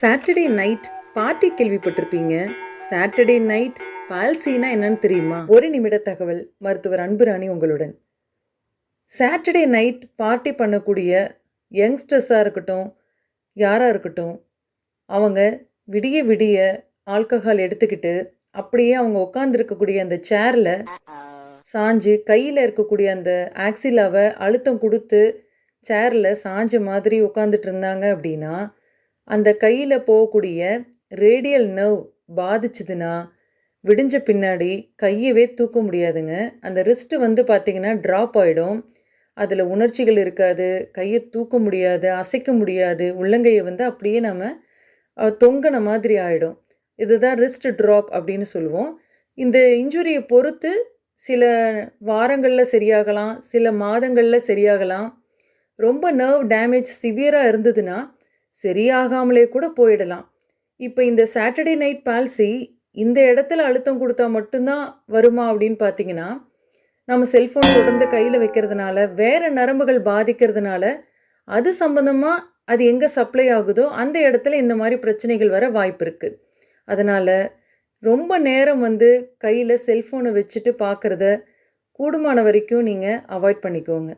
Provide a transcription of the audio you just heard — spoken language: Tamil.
சாட்டர்டே நைட் பார்ட்டி கேள்விப்பட்டிருப்பீங்க. சாட்டர்டே நைட் பால்சினா என்னன்னு தெரியுமா? ஒரு நிமிட தகவல் மருத்துவர் அன்புராணி உங்களுடன். சாட்டர்டே நைட் பார்ட்டி பண்ணக்கூடிய யங்ஸ்டர்ஸாக இருக்கட்டும் யாராக இருக்கட்டும் அவங்க விடிய விடிய ஆல்கஹால் எடுத்துக்கிட்டு அப்படியே அவங்க உட்காந்துருக்கக்கூடிய அந்த சேரில் சாஞ்சு கையில் இருக்கக்கூடிய அந்த ஆக்சிலாவை அழுத்தம் கொடுத்து சேரில் சாஞ்ச மாதிரி உட்காந்துட்டு இருந்தாங்க அப்படின்னா அந்த கையில் போகக்கூடிய ரேடியல் நர்வ் பாதிச்சுதுன்னா விடிஞ்ச பின்னாடி கையவே தூக்க முடியாதுங்க. அந்த ரிஸ்ட்டு வந்து பார்த்திங்கன்னா ட்ராப் ஆகிடும் அதில் உணர்ச்சிகள் இருக்காது. கையை தூக்க முடியாது அசைக்க முடியாது. உள்ளங்கையை வந்து அப்படியே நம்ம தொங்கின மாதிரி ஆகிடும் இதுதான் ரிஸ்ட் ட்ராப் அப்படின்னு சொல்லுவோம். இந்த இன்ஜுரியை பொறுத்து சில வாரங்களில் சரியாகலாம் சில மாதங்களில் சரியாகலாம். ரொம்ப நர்வ் டேமேஜ் சிவியராக இருந்ததுன்னா சரியாகாமலே கூட போயிடலாம். இப்போ இந்த சாட்டர்டே நைட் பால்சி இந்த இடத்துல அழுத்தம் கொடுத்தா மட்டும்தான் வருமா அப்படின்னு பார்த்தீங்கன்னா நம்ம செல்ஃபோன் தொடர்ந்து கையில் வைக்கிறதுனால வேறு நரம்புகள் பாதிக்கிறதுனால அது சம்மந்தமாக அது எங்கே சப்ளை ஆகுதோ அந்த இடத்துல இந்த மாதிரி பிரச்சனைகள் வர வாய்ப்பு இருக்குது அதனால் ரொம்ப நேரம் வந்து கையில் செல்ஃபோனை வச்சுட்டு பார்க்குறத கூடுமான வரைக்கும் நீங்கள் அவாய்ட் பண்ணிக்கோங்க.